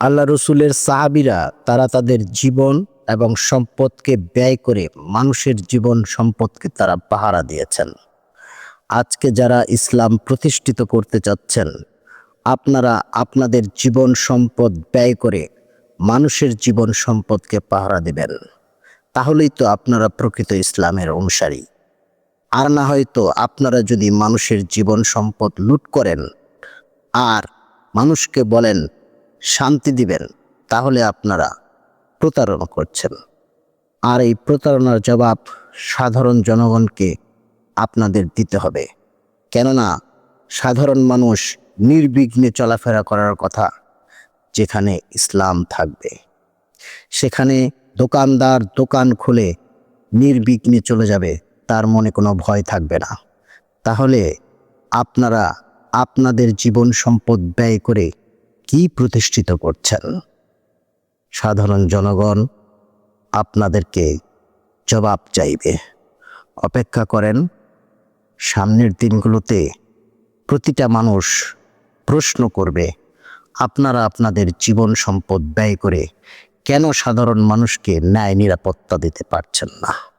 আল্লাহ রসুলের সাহাবিরা তারা তাদের জীবন এবং সম্পদকে ব্যয় করে মানুষের জীবন সম্পদকে তারা পাহারা দিয়েছেন। আজকে যারা ইসলাম প্রতিষ্ঠিত করতে চাচ্ছেন, আপনারা আপনাদের জীবন সম্পদ ব্যয় করে মানুষের জীবন সম্পদকে পাহারা দেবেন। তাহলেই তো আপনারা প্রকৃত ইসলামের অনুসারী। আর না হয়তো আপনারা যদি মানুষের জীবন সম্পদ লুট করেন, আর মানুষকে বলেন শান্তি দিবেন, তাহলে আপনারা প্রতারণা করছেন। আর এই প্রতারণার জবাব সাধারণ জনগণকে আপনাদের দিতে হবে। কেননা সাধারণ মানুষ নির্বিঘ্নে চলাফেরা করার কথা যেখানে ইসলাম থাকবে। সেখানে দোকানদার দোকান খুলে নির্বিঘ্নে চলে যাবে, তার মনে কোনো ভয় থাকবে না। তাহলে আপনারা আপনাদের জীবন সম্পদ ব্যয় করে কি প্রতিষ্ঠিত করছেন? সাধারণ জনগণ আপনাদেরকে জবাব চাইবে। অপেক্ষা করেন, সামনের দিনগুলোতে প্রতিটা মানুষ প্রশ্ন করবে, আপনারা আপনাদের জীবন সম্পদ ব্যয় করে কেন সাধারণ মানুষকে ন্যায় নিরাপত্তা দিতে পারছেন না?